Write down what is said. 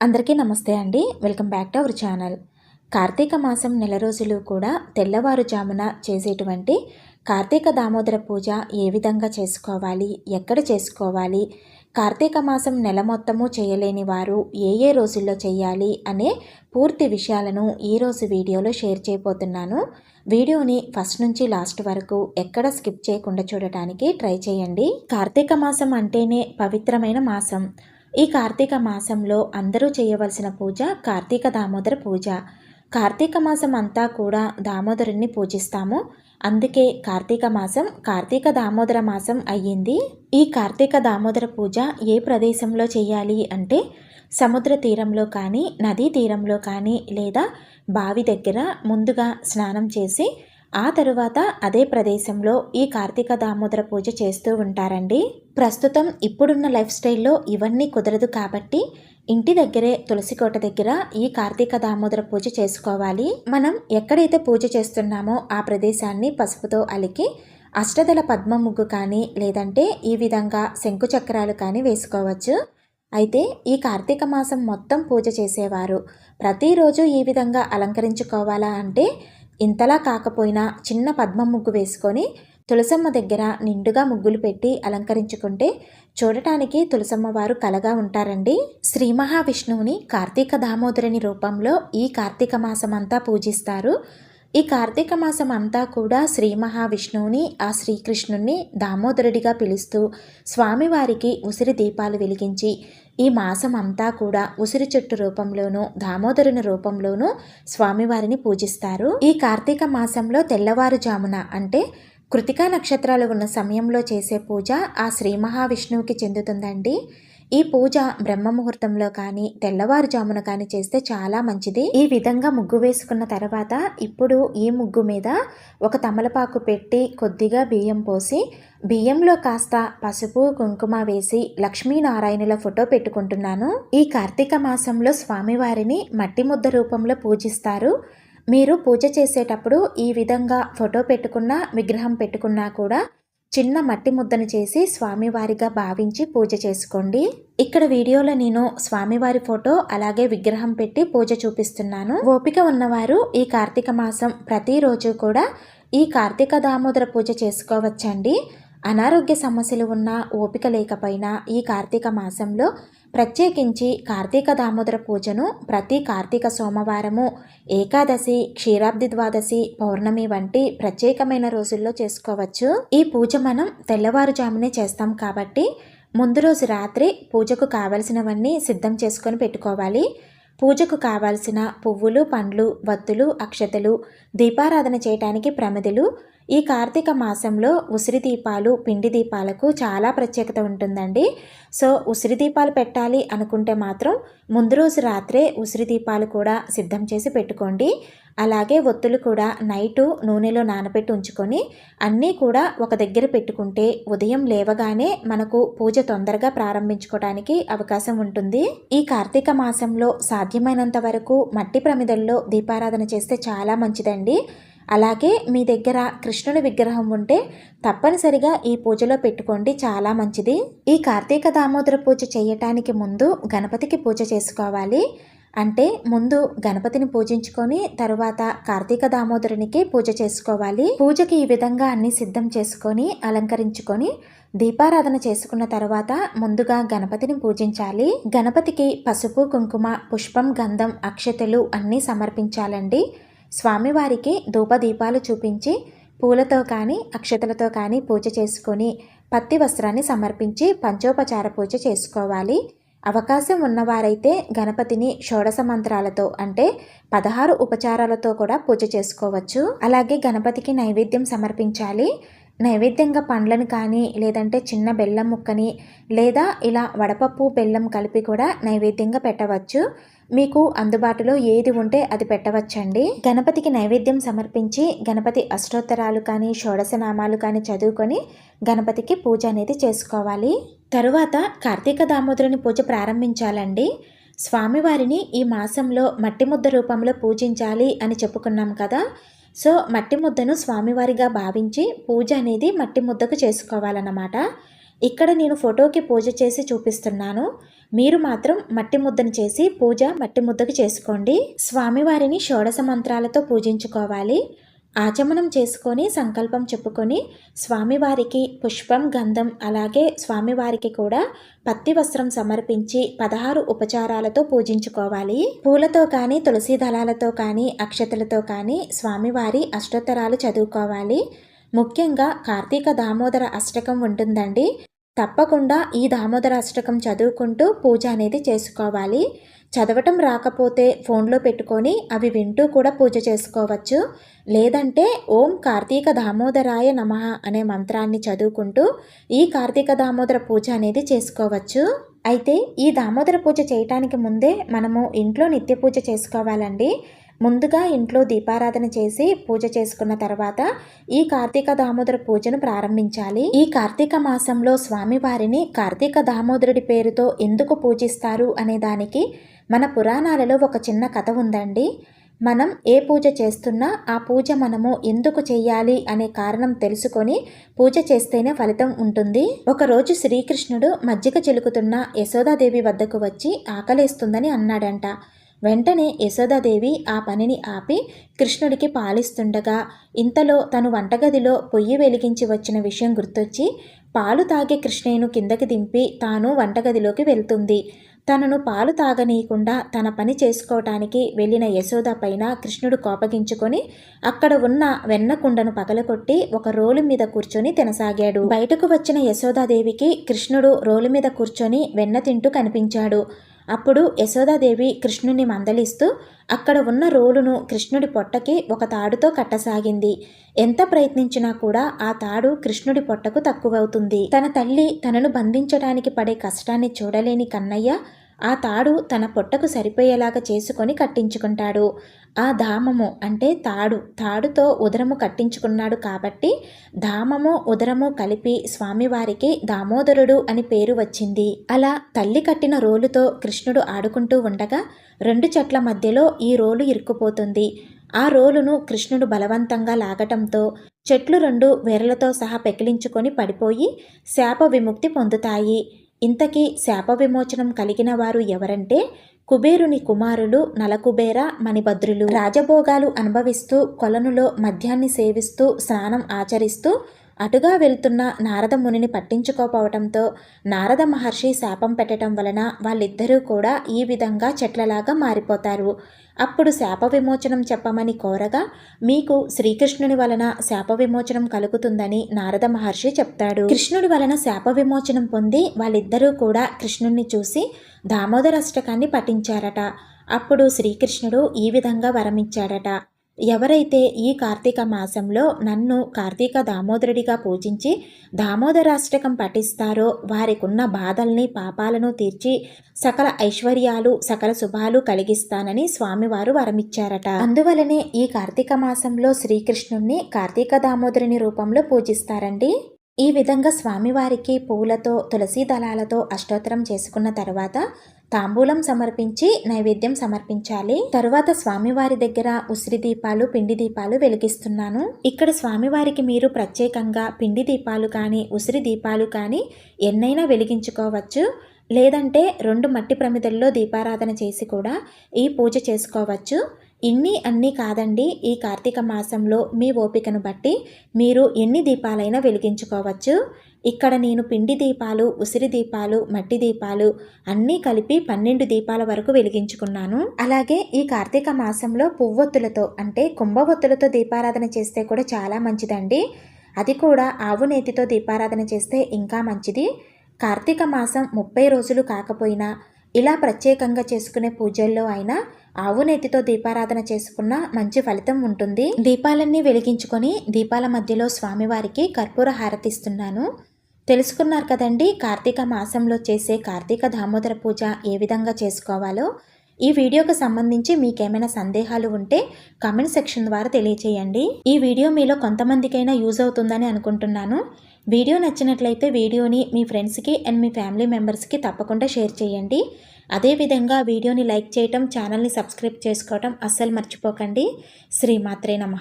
అందరికీ నమస్తే అండి. Welcome back to our channel. Karthika మాసం నెల రోజులు కూడా తెల్లవారుజామున చేసేటువంటి కార్తీక దామోదర పూజ ఏ విధంగా చేసుకోవాలి? ఎక్కడ చేసుకోవాలి? కార్తీక మాసం నెల మొత్తము చేయలేని వారు ఏ ఏ రోజుల్లో చేయాలి అనే పూర్తి విషయాలను ఈరోజు వీడియోలో షేర్ చేయబోతున్నాను. వీడియోని ఫస్ట్ నుంచి లాస్ట్ వరకు ఎక్కడ స్కిప్ చేయకుండా చూడటానికి ట్రై చేయండి. కార్తీక మాసం అంటేనే పవిత్రమైన మాసం. ఈ కార్తీక మాసంలో అందరూ చేయవలసిన పూజ కార్తీక దామోదర పూజ. కార్తీక మాసం అంతా కూడా దామోదరుణ్ణి పూజిస్తాము. అందుకే కార్తీక మాసం కార్తీక దామోదర మాసం అయ్యింది. ఈ కార్తీక దామోదర పూజ ఏ ప్రదేశంలో చేయాలి అంటే సముద్ర తీరంలో కానీ నదీ తీరంలో కానీ లేదా బావి దగ్గర ముందుగా స్నానం చేసి ఆ తరువాత అదే ప్రదేశంలో ఈ కార్తీక దామోదర పూజ చేస్తూ ఉంటారండి. ప్రస్తుతం ఇప్పుడున్న లైఫ్ స్టైల్లో ఇవన్నీ కుదరదు కాబట్టి ఇంటి దగ్గరే తులసి కోట దగ్గర ఈ కార్తీక దామోదర పూజ చేసుకోవాలి. మనం ఎక్కడైతే పూజ చేస్తున్నామో ఆ ప్రదేశాన్ని పసుపుతో అలికి అష్టదల పద్మ ముగ్గు కానీ లేదంటే ఈ విధంగా శంకు చక్రాలు కానీ వేసుకోవచ్చు. అయితే ఈ కార్తీక మాసం మొత్తం పూజ చేసేవారు. ప్రతిరోజు ఈ విధంగా అలంకరించుకోవాలా అంటే ఇంతలా కాకపోయినా చిన్న పద్మ ముగ్గు వేసుకొని తులసమ్మ దగ్గర నిండుగా ముగ్గులు పెట్టి అలంకరించుకుంటే చూడటానికి తులసమ్మ వారు కలగా ఉంటారండి. శ్రీ మహావిష్ణువుని కార్తీక దామోదరుని రూపంలో ఈ కార్తీక మాసం అంతా పూజిస్తారు. ఈ కార్తీక మాసం అంతా కూడా శ్రీ మహావిష్ణువుని ఆ శ్రీకృష్ణుణ్ణి దామోదరుడిగా పిలుస్తూ స్వామివారికి ఉసిరి దీపాలు వెలిగించి ఈ మాసం అంతా కూడా ఉసిరి చెట్టు రూపంలోనూ దామోదరుని రూపంలోనూ స్వామివారిని పూజిస్తారు. ఈ కార్తీక మాసంలో తెల్లవారుజామున అంటే కృతికా నక్షత్రాలు ఉన్న సమయంలో చేసే పూజ ఆ శ్రీ మహావిష్ణువుకి చెందుతుందండి. ఈ పూజ బ్రహ్మ ముహూర్తంలో కానీ తెల్లవారుజామున కానీ చేస్తే చాలా మంచిది. ఈ విధంగా ముగ్గు వేసుకున్న తర్వాత ఇప్పుడు ఈ ముగ్గు మీద ఒక తమలపాకు పెట్టి కొద్దిగా బియ్యం పోసి బియ్యంలో కాస్త పసుపు కుంకుమ వేసి లక్ష్మీనారాయణుల ఫోటో పెట్టుకుంటున్నాను. ఈ కార్తీక మాసంలో స్వామివారిని మట్టి ముద్ద రూపంలో పూజిస్తారు. మీరు పూజ చేసేటప్పుడు ఈ విధంగా ఫోటో పెట్టుకున్న విగ్రహం పెట్టుకున్నా కూడా చిన్న మట్టి ముద్దను చేసి స్వామివారిగా భావించి పూజ చేసుకోండి. ఇక్కడ వీడియోలో నేను స్వామివారి ఫోటో అలాగే విగ్రహం పెట్టి పూజ చూపిస్తున్నాను. ఓపిక ఉన్నవారు ఈ కార్తీక మాసం ప్రతిరోజు కూడా ఈ కార్తీక దామోదర పూజ చేసుకోవచ్చండి. అనారోగ్య సమస్యలు ఉన్న ఓపిక లేకపోయినా ఈ కార్తీక మాసంలో ప్రత్యేకించి కార్తీక దామోదర పూజను ప్రతి కార్తీక సోమవారము ఏకాదశి క్షీరాబ్ది ద్వాదశి పౌర్ణమి వంటి ప్రత్యేకమైన రోజుల్లో చేసుకోవచ్చు. ఈ పూజ మనం తెల్లవారుజామునే చేస్తాం కాబట్టి ముందు రోజు రాత్రి పూజకు కావలసినవన్నీ సిద్ధం చేసుకొని పెట్టుకోవాలి. పూజకు కావాల్సిన పువ్వులు పండ్లు వత్తులు అక్షతలు దీపారాధన చేయటానికి ప్రమిదలు ఈ కార్తీక మాసంలో ఉసిరి దీపాలు పిండి దీపాలకు చాలా ప్రత్యేకత ఉంటుందండి. సో ఉసిరి దీపాలు పెట్టాలి అనుకుంటే మాత్రం ముందు రోజు రాత్రే ఉసిరి దీపాలు కూడా సిద్ధం చేసి పెట్టుకోండి. అలాగే ఒత్తులు కూడా నైటు నూనెలో నానబెట్టి ఉంచుకొని అన్నీ కూడా ఒక దగ్గర పెట్టుకుంటే ఉదయం లేవగానే మనకు పూజ తొందరగా ప్రారంభించుకోవడానికి అవకాశం ఉంటుంది. ఈ కార్తీక మాసంలో సాధ్యమైనంత వరకు మట్టి ప్రమిదల్లో దీపారాధన చేస్తే చాలా మంచిదండి. అలాగే మీ దగ్గర కృష్ణుడి విగ్రహం ఉంటే తప్పనిసరిగా ఈ పూజలో పెట్టుకోండి. చాలా మంచిది. ఈ కార్తీక దామోదర పూజ చేయటానికి ముందు గణపతికి పూజ చేసుకోవాలి. అంటే ముందు గణపతిని పూజించుకొని తరువాత కార్తీక దామోదరునికి పూజ చేసుకోవాలి. పూజకి ఈ విధంగా అన్ని సిద్ధం చేసుకొని అలంకరించుకొని దీపారాధన చేసుకున్న తర్వాత ముందుగా గణపతిని పూజించాలి. గణపతికి పసుపు కుంకుమ పుష్పం గంధం అక్షతలు అన్నీ సమర్పించాలండి. స్వామివారికి ధూపదీపాలు చూపించి పూలతో కానీ అక్షతలతో కానీ పూజ చేసుకొని పత్తి వస్త్రాన్ని సమర్పించి పంచోపచార పూజ చేసుకోవాలి. అవకాశం ఉన్నవారైతే గణపతిని షోడశ మంత్రాలతో అంటే పదహారు ఉపచారాలతో కూడా పూజ చేసుకోవచ్చు. అలాగే గణపతికి నైవేద్యం సమర్పించాలి. నైవేద్యంగా పండ్లను కానీ లేదంటే చిన్న బెల్లం ముక్కని లేదా ఇలా వడపప్పు బెల్లం కలిపి కూడా నైవేద్యంగా పెట్టవచ్చు. మీకు అందుబాటులో ఏది ఉంటే అది పెట్టవచ్చండి. గణపతికి నైవేద్యం సమర్పించి గణపతి అష్టోత్తరాలు కానీ షోడశనామాలు కానీ చదువుకొని గణపతికి పూజ అనేది చేసుకోవాలి. తరువాత కార్తీక దామోదరుని పూజ ప్రారంభించాలండి. స్వామివారిని ఈ మాసంలో మట్టి ముద్ద రూపంలో పూజించాలి అని చెప్పుకున్నాం కదా. సో మట్టి ముద్దను స్వామివారిగా భావించి పూజ అనేది మట్టి ముద్దకు చేసుకోవాలన్నమాట. ఇక్కడ నేను ఫోటోకి పూజ చేసి చూపిస్తున్నాను. మీరు మాత్రం మట్టి ముద్దను చేసి పూజ మట్టి ముద్దకు చేసుకోండి. స్వామివారిని షోడశ మంత్రాలతో పూజించుకోవాలి. ఆచమనం చేసుకొని సంకల్పం చెప్పుకొని స్వామివారికి పుష్పం గంధం అలాగే స్వామివారికి కూడా పత్తి వస్త్రం సమర్పించి పదహారు ఉపచారాలతో పూజించుకోవాలి. పూలతో కానీ తులసి దళాలతో కానీ అక్షతలతో కానీ స్వామివారి అష్టోత్తరాలు చదువుకోవాలి. ముఖ్యంగా కార్తీక దామోదర అష్టకం ఉంటుందండి. తప్పకుండా ఈ దామోదర అష్టకం చదువుకుంటూ పూజ అనేది చేసుకోవాలి. చదవటం రాకపోతే ఫోన్లో పెట్టుకొని అవి వింటూ కూడా పూజ చేసుకోవచ్చు. లేదంటే ఓం కార్తీక దామోదరాయ నమ అనే మంత్రాన్ని చదువుకుంటూ ఈ కార్తీక దామోదర పూజ అనేది చేసుకోవచ్చు. అయితే ఈ దామోదర పూజ చేయటానికి ముందే మనము ఇంట్లో నిత్య పూజ చేసుకోవాలండి. ముందుగా ఇంట్లో దీపారాధన చేసి పూజ చేసుకున్న తర్వాత ఈ కార్తీక దామోదర పూజను ప్రారంభించాలి. ఈ కార్తీక మాసంలో స్వామివారిని కార్తీక దామోదరుడి పేరుతో ఎందుకు పూజిస్తారు అనే దానికి మన పురాణాలలో ఒక చిన్న కథ ఉందండి. మనం ఏ పూజ చేస్తున్నా ఆ పూజ మనము ఎందుకు చేయాలి అనే కారణం తెలుసుకొని పూజ చేస్తేనే ఫలితం ఉంటుంది. ఒకరోజు శ్రీకృష్ణుడు మజ్జిగ చిలుకుతున్న యశోదాదేవి వద్దకు వచ్చి ఆకలేస్తుందని అన్నాడంట. వెంటనే యశోదాదేవి ఆ పనిని ఆపి కృష్ణుడికి పాలిస్తుండగా ఇంతలో తను వంటగదిలో పొయ్యి వెలిగించి వచ్చిన విషయం గుర్తొచ్చి పాలు తాగే కృష్ణయ్యను కిందకి దింపి తాను వంటగదిలోకి వెళ్తుంది. తనను పాలు తాగనీయకుండా తన పని చేసుకోవటానికి వెళ్ళిన యశోద పైన కృష్ణుడు కోపగించుకొని అక్కడ ఉన్న వెన్న కుండను పగలకొట్టి ఒక రోలు మీద కూర్చొని తినసాగాడు. బయటకు వచ్చిన యశోదాదేవికి కృష్ణుడు రోలు మీద కూర్చొని వెన్న తింటూ కనిపించాడు. అప్పుడు యశోదాదేవి కృష్ణుని మందలిస్తూ అక్కడ ఉన్న రోలును కృష్ణుడి పొట్టకి ఒక తాడుతో కట్టసాగింది. ఎంత ప్రయత్నించినా కూడా ఆ తాడు కృష్ణుడి పొట్టకు తక్కువవుతుంది. తన తల్లి తనను బంధించడానికి పడే కష్టాన్ని చూడలేని కన్నయ్య ఆ తాడు తన పొట్టకు సరిపోయేలాగా చేసుకొని కట్టించుకుంటాడు. ఆ ధామము అంటే తాడు. తాడుతో ఉదరము కట్టించుకున్నాడు కాబట్టి ధామము ఉదరము కలిపి స్వామివారికి దామోదరుడు అని పేరు వచ్చింది. అలా తల్లి కట్టిన రోలుతో కృష్ణుడు ఆడుకుంటూ ఉండగా రెండు చెట్ల మధ్యలో ఈ రోలు ఇరుక్కుపోతుంది. ఆ రోలును కృష్ణుడు బలవంతంగా లాగటంతో చెట్లు రెండు వేర్లతో సహా పెకిలించుకొని పడిపోయి శాప విముక్తి పొందుతాయి. ఇంతకీ శాప విమోచనం కలిగిన వారు ఎవరంటే కుబేరుని కుమారులు నలకుబేర మణిభద్రులు. రాజభోగాలు అనుభవిస్తూ కొలనులో మద్యాన్ని సేవిస్తూ స్నానం ఆచరిస్తూ అటుగా వెళ్తున్న నారద మునిని పట్టించుకోపోవటంతో నారద మహర్షి శాపం పెట్టడం వలన వాళ్ళిద్దరూ కూడా ఈ విధంగా చెట్లలాగా మారిపోతారు. అప్పుడు శాప విమోచనం చెప్పమని కోరగా మీకు శ్రీకృష్ణుని వలన శాప విమోచనం కలుగుతుందని నారద మహర్షి చెప్తాడు. కృష్ణుడి వలన శాప విమోచనం పొంది వాళ్ళిద్దరూ కూడా కృష్ణుణ్ణి చూసి దామోదర అష్టకాన్ని పఠించారట. అప్పుడు శ్రీకృష్ణుడు ఈ విధంగా వరమిచ్చాడట. ఎవరైతే ఈ కార్తీక మాసంలో నన్ను కార్తీక దామోదరుడిగా పూజించి దామోదరాష్టకం పఠిస్తారో వారికున్న బాధల్ని పాపాలను తీర్చి సకల ఐశ్వర్యాలు సకల శుభాలు కలిగిస్తానని స్వామివారు వరమిచ్చారట. అందువలనే ఈ కార్తీక మాసంలో శ్రీకృష్ణుణ్ణి కార్తీక దామోదరుని రూపంలో పూజిస్తారండి? ఈ విధంగా స్వామివారికి పూలతో తులసి దళాలతో అష్టోత్తరం చేసుకున్న తర్వాత తాంబూలం సమర్పించి నైవేద్యం సమర్పించాలి. తరువాత స్వామివారి దగ్గర ఉసిరి దీపాలు పిండి దీపాలు వెలిగిస్తున్నాను. ఇక్కడ స్వామివారికి మీరు ప్రత్యేకంగా పిండి దీపాలు కానీ ఉసిరి దీపాలు కానీ ఎన్నైనా వెలిగించుకోవచ్చు. లేదంటే రెండు మట్టి ప్రమిదల్లో దీపారాధన చేసి కూడా ఈ పూజ చేసుకోవచ్చు. ఇన్ని అన్నీ కాదండి ఈ కార్తీక మాసంలో మీ ఓపికను బట్టి మీరు ఎన్ని దీపాలైనా వెలిగించుకోవచ్చు. ఇక్కడ నేను పిండి దీపాలు ఉసిరి దీపాలు మట్టి దీపాలు అన్నీ కలిపి పన్నెండు దీపాల వరకు వెలిగించుకున్నాను. అలాగే ఈ కార్తీక మాసంలో పువ్వొత్తులతో అంటే కుంభవొత్తులతో దీపారాధన చేస్తే కూడా చాలా మంచిదండి. అది కూడా ఆవు నేతితో దీపారాధన చేస్తే ఇంకా మంచిది. కార్తీక మాసం ముప్పై రోజులు కాకపోయినా ఇలా ప్రత్యేకంగా చేసుకునే పూజల్లో అయినా ఆవు నెత్తితో దీపారాధన చేసుకున్న మంచి ఫలితం ఉంటుంది. దీపాలన్నీ వెలిగించుకొని దీపాల మధ్యలో స్వామివారికి కర్పూర హారతిస్తున్నాను. తెలుసుకున్నారు కదండి కార్తీక మాసంలో చేసే కార్తీక దామోదర పూజ ఏ విధంగా చేసుకోవాలో? ఈ వీడియోకి సంబంధించి మీకేమైనా సందేహాలు ఉంటే కామెంట్ సెక్షన్ ద్వారా తెలియచేయండి. ఈ వీడియో మీలో కొంతమందికైనా యూజ్ అవుతుందని అనుకుంటున్నాను. వీడియో నచ్చినట్లయితే వీడియోని మీ ఫ్రెండ్స్కి అండ్ మీ ఫ్యామిలీ మెంబర్స్కి తప్పకుండా షేర్ చేయండి. అదేవిధంగా వీడియోని లైక్ చేయటం ఛానల్ని సబ్స్క్రైబ్ చేసుకోవటం అస్సలు మర్చిపోకండి. శ్రీమాత్రే నమ.